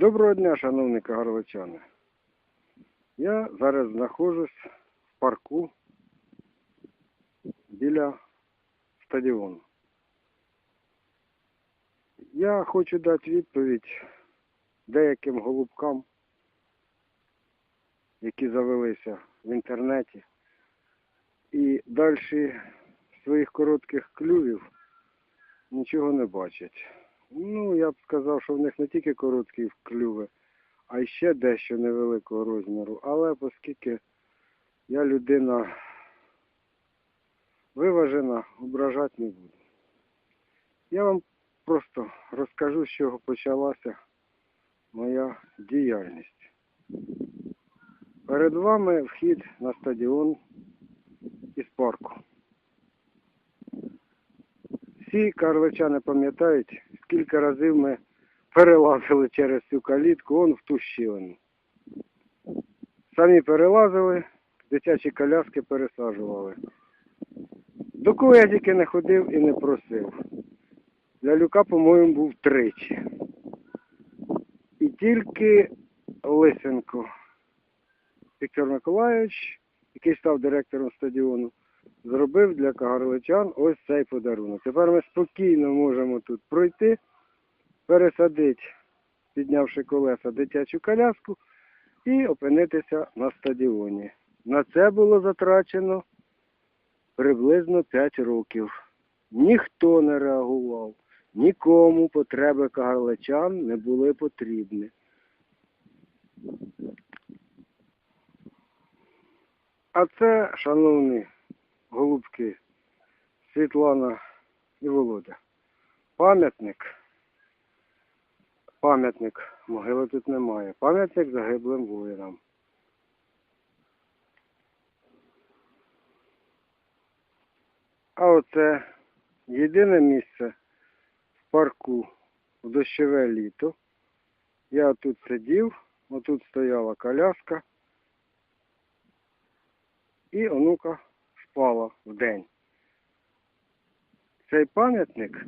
Доброго дня, шановні кагарличани. Я зараз знаходжусь в парку біля стадіону. Я хочу дати відповідь деяким голубкам, які завелися в інтернеті. І далі своїх коротких клювів нічого не бачать. Ну, я б сказав, що в них не тільки короткі клюви, а ще дещо невеликого розміру. Але оскільки я людина виважена, ображати не буду. Я вам просто розкажу, з чого почалася моя діяльність. Перед вами вхід на стадіон із парку. Всі карличани пам'ятають, скільки разів ми перелазили через цю калітку, он в ту щілину. Самі перелазили, дитячі коляски пересаджували. До кого я тільки не ходив і не просив. Лялюка, по-моєму, був тричі. І тільки Лисенко Віктор Миколайович, який став директором стадіону, зробив для кагарличан ось цей подарунок. Тепер ми спокійно можемо тут пройти, пересадити, піднявши колеса, дитячу коляску і опинитися на стадіоні. На це було затрачено приблизно 5 років. Ніхто не реагував, нікому потреби кагарличан не були потрібні. А це, шановні голубки, Світлана і Володя. Пам'ятник. Пам'ятник. Могили тут немає. Пам'ятник загиблим воїнам. А оце єдине місце в парку в дощове літо. Я тут сидів, отут стояла коляска. І онука спала в день. Цей пам'ятник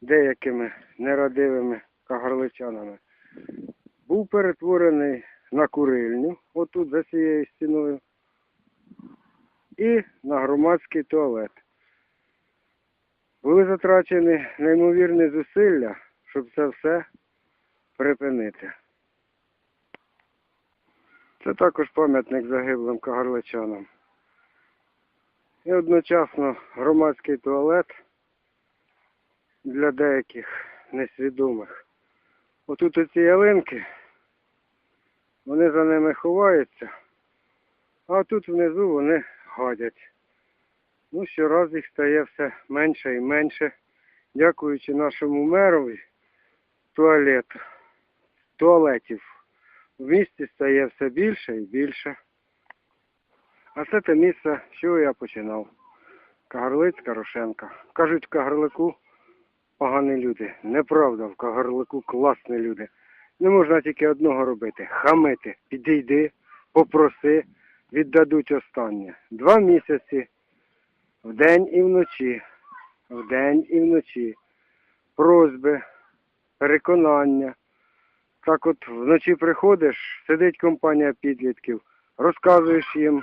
деякими нерадивими кагарличанами був перетворений на курильню, отут за цією стіною, і на громадський туалет. Були затрачені неймовірні зусилля, щоб це все припинити. Це також пам'ятник загиблим кагарличанам. І одночасно громадський туалет для деяких несвідомих. Отут оці ялинки, вони за ними ховаються, а тут внизу вони гадять. Ну, щораз їх стає все менше і менше, дякуючи нашому мерові туалет, туалетів в місті стає все більше і більше. А це те місце, з чого я починав. Кагарлиць Карошенка. Кажуть, в Кагарлику погані люди. Неправда, в Кагарлику класні люди. Не можна тільки одного робити. Хамити. Підійди, попроси, віддадуть останнє. Два місяці. Вдень і вночі. Вдень і вночі. Просьби, переконання. Так от вночі приходиш, сидить компанія підлітків, розказуєш їм,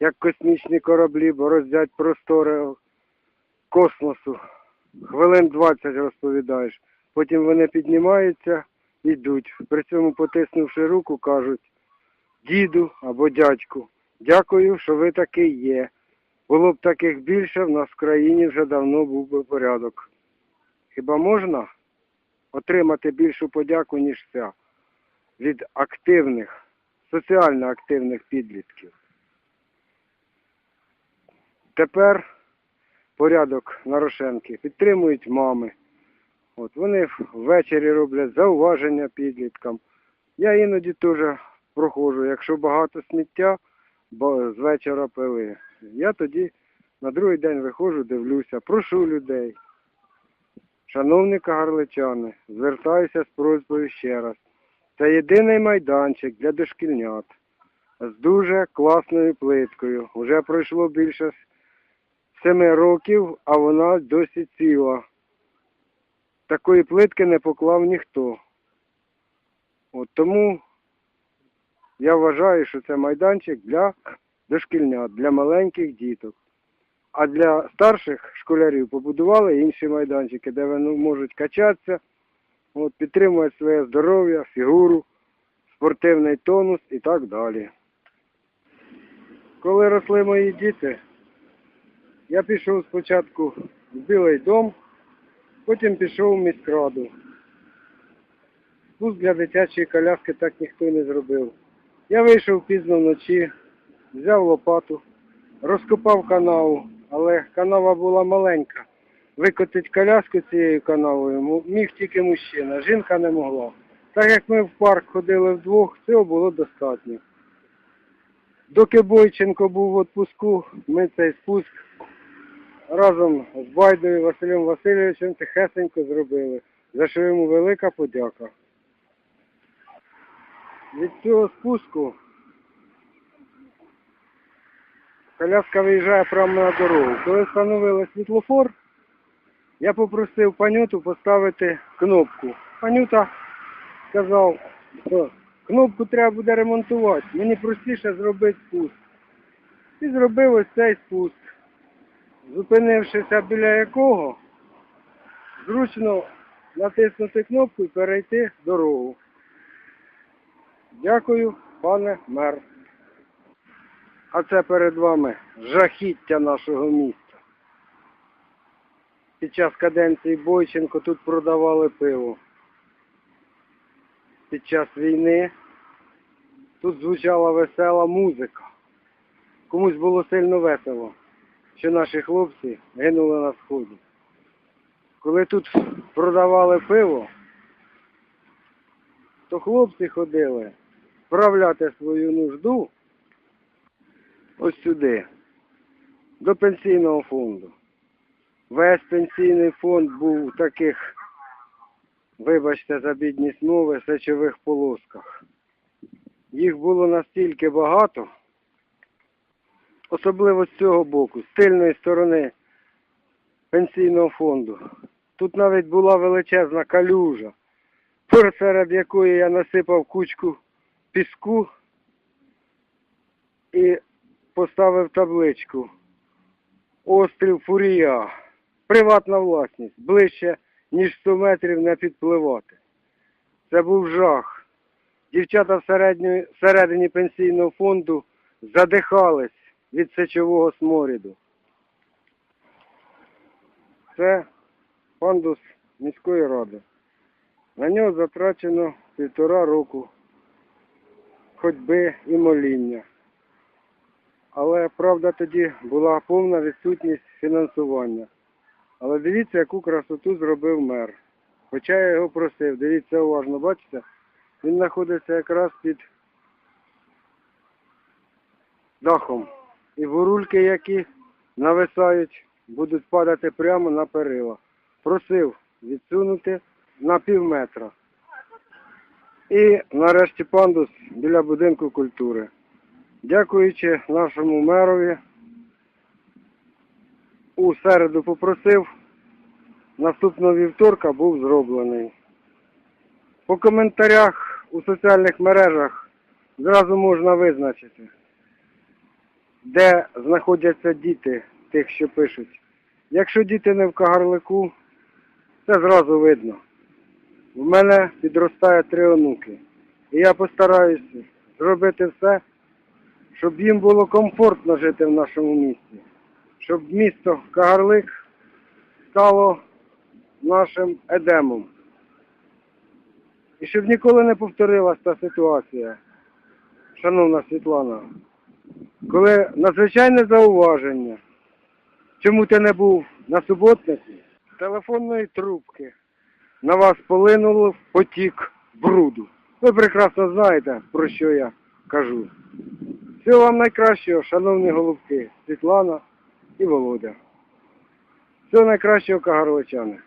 як космічні кораблі бороздять простори космосу. Хвилин 20 розповідаєш. Потім вони піднімаються, йдуть. При цьому потиснувши руку, кажуть діду або дядьку, дякую, що ви такий є. Було б таких більше, в нас в країні вже давно був би порядок. Хіба можна отримати більшу подяку, ніж ця від активних, соціально активних підлітків? Тепер порядок на Рошенки підтримують мами. От вони ввечері роблять зауваження підліткам. Я іноді теж проходжу, якщо багато сміття, бо з вечора пили. Я тоді на другий день виходжу, дивлюся, прошу людей. Шановні кагарличани, звертаюся з просьбою ще раз. Це єдиний майданчик для дошкільнят з дуже класною плиткою. Уже пройшло більше семи років, а вона досі ціла. Такої плитки не поклав ніхто. От тому я вважаю, що це майданчик для дошкільнят, для маленьких діток. А для старших школярів побудували інші майданчики, де вони можуть качатися, от, підтримувати своє здоров'я, фігуру, спортивний тонус і так далі. Коли росли мої діти, я пішов спочатку в Білий дом, потім пішов в міськраду. Спуск для дитячої коляски так ніхто не зробив. Я вийшов пізно вночі, взяв лопату, розкопав канаву, але канава була маленька. Викотити коляску цією канавою міг тільки мужчина, жінка не могла. Так як ми в парк ходили вдвох, цього було достатньо. Доки Бойченко був в відпуску, ми цей спуск разом з Байдою Василем Васильовичем тихесенько зробили, за що йому велика подяка. Від цього спуску коляска виїжджає прямо на дорогу. Коли встановили світлофор, я попросив панюту поставити кнопку. Панюта сказав, що кнопку треба буде ремонтувати, мені простіше зробити спуск. І зробив ось цей спуск, зупинившися біля якого зручно натиснути кнопку і перейти дорогу. Дякую, пане мер. А це перед вами жахіття нашого міста. Під час каденції Бойченко тут продавали пиво. Під час війни тут звучала весела музика. Комусь було сильно весело, що наші хлопці гинули на сході. Коли тут продавали пиво, то хлопці ходили справляти свою нужду ось сюди, до пенсійного фонду. Весь пенсійний фонд був у таких, вибачте за бідність мови, сечових полосках. Їх було настільки багато, особливо з цього боку, з тильної сторони пенсійного фонду. Тут навіть була величезна калюжа, серед якої я насипав кучку піску і поставив табличку Острів Фурія. Приватна власність. Ближче, ніж 100 метрів не підпливати. Це був жах. Дівчата всередині, всередині пенсійного фонду задихались від сечового сморіду. Це пандус міської ради. На нього затрачено півтора року ходьби і моління. Але правда тоді була повна відсутність фінансування. Але дивіться, яку красоту зробив мер. Хоча я його просив, дивіться уважно, бачите, він знаходиться якраз під дахом. І бурульки, які нависають, будуть падати прямо на перила. Просив відсунути на пів метра. І нарешті пандус біля будинку культури. Дякуючи нашому мерові, у середу попросив, наступного вівторка був зроблений. По коментарях у соціальних мережах зразу можна визначити, де знаходяться діти тих, що пишуть. Якщо діти не в Кагарлику, це зразу видно. В мене підростає три онуки. І я постараюся зробити все, щоб їм було комфортно жити в нашому місті. Щоб місто Кагарлик стало нашим едемом. І щоб ніколи не повторилася та ситуація, шановна Світлана, коли надзвичайне зауваження, чому ти не був на суботниці, телефонної трубки на вас полинув потік бруду. Ви прекрасно знаєте, про що я кажу. Всього вам найкращого, шановні голубки, Світлана і Володя. Всього найкращого, кагарличани.